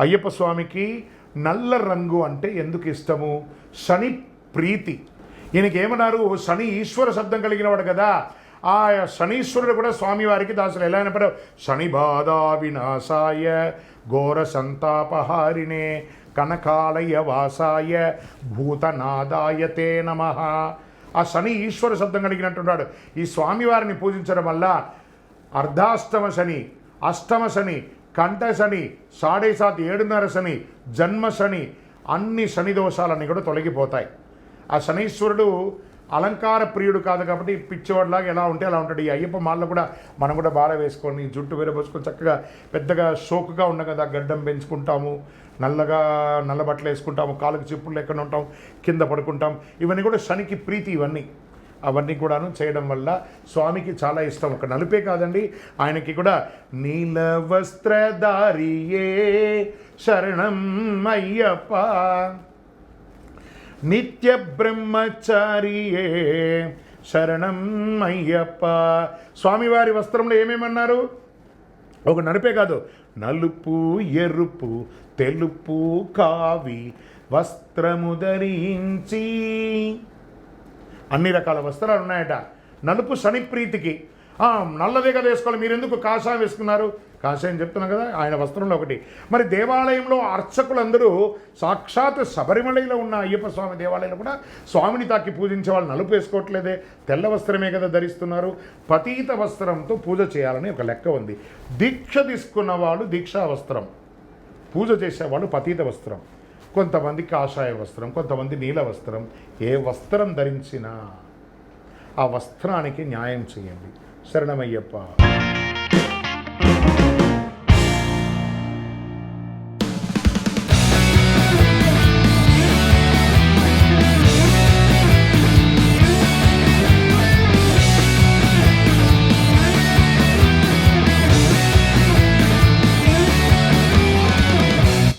అయ్యప్ప స్వామికి నల్ల రంగు అంటే ఎందుకు ఇష్టము? శని ప్రీతి. ఈయనకేమన్నారు? శని ఈశ్వర శబ్దం కలిగినవాడు కదా. ఆ శనీశ్వరుడు కూడా స్వామివారికి దాసులు. ఎలా అయినప్పుడు? శని బాధా వినాశాయ ఘోర సంతాపహారిణే కనకాలయ వాసాయ భూతనాదాయ తే నమ. ఆ శని ఈశ్వర శబ్దం కలిగినట్టున్నాడు. ఈ స్వామివారిని పూజించడం వల్ల అర్ధాష్టమ శని అష్టమ శని కంఠ శని సాడే సాత్ ఏడున్నర శని జన్మ శని అన్ని శని దోషాలన్నీ కూడా తొలగిపోతాయి. ఆ శనీశ్వరుడు అలంకార ప్రియుడు కాదు కాబట్టి పిచ్చివాడిలాగా ఎలా ఉంటే అలా ఉంటాడు. ఈ అయ్యప్ప మాల్లో కూడా మనం కూడా బాగా వేసుకొని జుట్టు వేరబోసుకొని చక్కగా పెద్దగా షోకుగా ఉండగా కదా గడ్డం పెంచుకుంటాము నల్లగా నల్ల బట్టలు వేసుకుంటాము కాలుకు చెప్పులు ఎక్కడ ఉంటాం కింద పడుకుంటాం. ఇవన్నీ కూడా శనికి ప్రీతి ఇవన్నీ. అవన్నీ కూడాను చేయడం వల్ల స్వామికి చాలా ఇష్టం. ఒక నలుపే కాదండి. ఆయనకి కూడా నీల వస్త్రధారియే శరణం అయ్యప్ప. నిత్య బ్రహ్మచారియే శరణం అయ్యప్ప. స్వామివారి వస్త్రంలో ఏమేమన్నారు? ఒక నలుపే కాదు. నలుపు ఎరుపు తెలుపు కావి వస్త్రము ధరించి అన్ని రకాల వస్త్రాలు ఉన్నాయట. నలుపు శనిప్రీతికి నల్లదే కదా వేసుకోవాలి. మీరు ఎందుకు కాషాయం వేసుకున్నారు? కాషాయం చెప్తున్నాం కదా ఆయన వస్త్రంలో ఒకటి. మరి దేవాలయంలో అర్చకులందరూ సాక్షాత్ శబరిమలలో ఉన్న అయ్యప్ప స్వామి దేవాలయంలో కూడా స్వామిని తాకి పూజించే వాళ్ళు నలుపు వేసుకోవట్లేదే. తెల్ల వస్త్రమే కదా ధరిస్తున్నారు. పతీత వస్త్రంతో పూజ చేయాలని ఒక లెక్క ఉంది. దీక్ష తీసుకున్న వాళ్ళు దీక్షా వస్త్రం. పూజ చేసేవాళ్ళు పతీత వస్త్రం. కొంతమంది కాషాయ వస్త్రం కొంతమంది నీల వస్త్రం. ఏ వస్త్రం ధరించినా ఆ వస్త్రానికి న్యాయం చేయండి. శరణమయ్యప్ప.